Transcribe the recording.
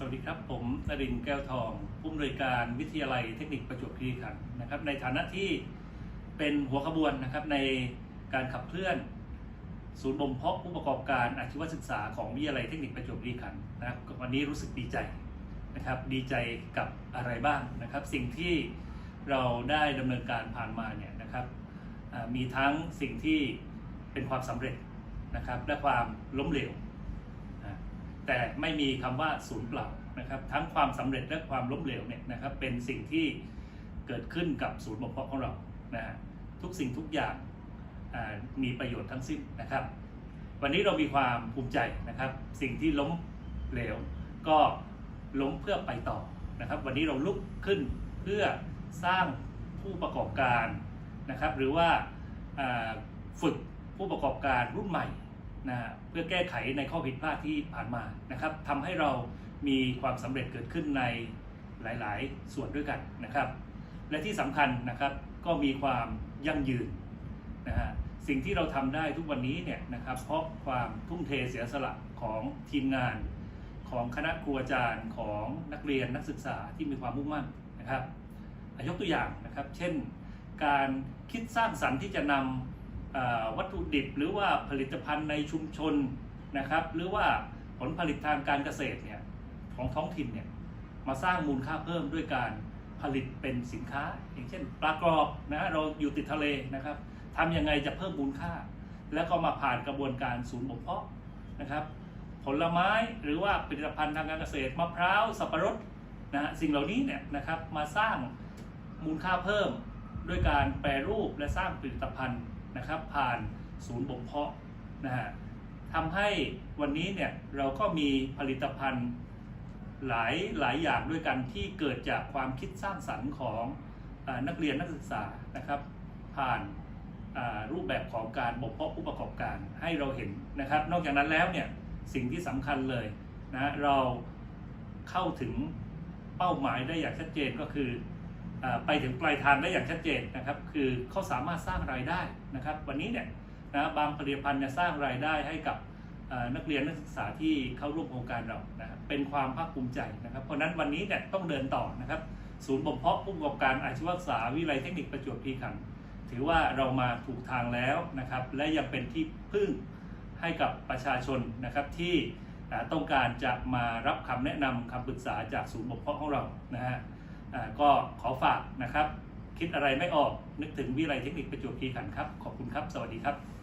สวัสดีครับ ผมนรินทร์แก้วทอง ผู้อำนวยการวิทยาลัยเทคนิคประจวบคีรีขันธ์นะครับ ในฐานะที่เป็นหัวขบวนนะครับในการขับเคลื่อน ศูนย์บ่มเพาะผู้ประกอบการอาชีวศึกษาของวิทยาลัยเทคนิคประจวบคีรีขันธ์นะครับวันนี้รู้สึกดีใจนะครับดีใจกับอะไรบ้างนะครับ สิ่งที่เราได้ดำเนินการผ่านมาเนี่ยนะครับมีทั้งสิ่งที่เป็นความสำเร็จนะครับและความล้มเหลว แต่ไม่มีคำว่าศูนย์เปล่านะครับทั้งความสำเร็จและความล้มเหลวเนี่ยนะครับเป็นสิ่งที่เกิดขึ้นกับศูนย์บ่มเพาะของเรานะฮะทุกสิ่งทุกอย่างมีประโยชน์ทั้งสิ้นนะครับ วันนี้เรามีความภูมิใจนะครับ สิ่งที่ล้มเหลวก็ล้มเพื่อไปต่อนะครับ วันนี้เราลุกขึ้นเพื่อสร้างผู้ประกอบการนะครับ หรือว่าฝึกผู้ประกอบการรุ่นใหม่ นะเพื่อแก้ไขในข้อผิดพลาดที่ผ่านมานะครับทำให้เรามีความสำเร็จเกิดขึ้นในหลาย ๆ ส่วนด้วยกันนะครับ และที่สำคัญนะครับก็มีความยั่งยืนนะฮะสิ่งที่เราทำได้ทุกวันนี้เนี่ยนะครับเพราะความทุ่มเทเสียสละของทีมงาน ของคณะครูอาจารย์ของนักเรียนนักศึกษาที่มีความมุ่งมั่นนะครับอะยกตัวอย่างนะครับ เช่น การคิดสร้างสรรค์ที่จะนำอ่า วัตถุดิบหรือว่าผลิตภัณฑ์ในชุมชนนะครับ หรือว่าผลผลิตทางการเกษตรเนี่ยของท้องถิ่นเนี่ยมาสร้างมูลค่าเพิ่มด้วยการผลิตเป็นสินค้า อย่างเช่นปลากรอบนะเราอยู่ติดทะเลนะครับทำยังไงจะเพิ่มมูลค่า แล้วก็มาผ่านกระบวนการศูนย์บ่มเพาะนะครับ ผลไม้หรือว่าผลิตภัณฑ์ทางการเกษตรมะพร้าวสับปะรดนะฮะสิ่งเหล่านี้เนี่ยนะครับมาสร้างมูลค่าเพิ่ม ด้วยการแปรรูปและสร้างผลิตภัณฑ์ นะครับผ่านศูนย์บ่มเพาะนะฮะทำให้วันนี้เนี่ยเราก็มีผลิตภัณฑ์หลายหลายอย่างด้วยกันที่เกิดจากความคิดสร้างสรรค์ของอนักเรียนนักศึกษานะครับผ่านรูปแบบของการบ่มเพาะผู้ประกอบการให้เราเห็นนะครับ นอกจากนั้นแล้วเนี่ยสิ่งที่สำคัญเลยนะเราเข้าถึงเป้าหมายได้อย่างชัดเจนก็คือ ไปถึงปลายทางได้อย่างชัดเจนนะครับ คือเขาสามารถสร้างรายได้นะครับ วันนี้เนี่ยนะบางผลิตภัณฑ์เนี่ยสร้างรายได้ให้กับนักเรียนนักศึกษาที่เข้าร่วมโครงการเรานะรเป็นความภาคภูมิใจนะครับ เพราะนั้นวันนี้เนี่ยต้องเดินต่อนะครับ ศูนย์บ่มเพาะผู้ประกอบการอาชีวศึกษาวิทยาลัยเทคนิคประจวบคีรีขันธ์ถือว่าเรามาถูกทางแล้วนะครับ และยังเป็นที่พึ่งให้กับประชาชนนะครับที่ต้องการจะมารับคำแนะนำคำปรึกษาจากศูนย์บ่มเพาะของเรานะฮะ ก็ขอฝากนะครับ คิดอะไรไม่ออกนึกถึงวิไลเทคนิคประจวบคีรีขันธ์ครับ ขอบคุณครับ สวัสดีครับ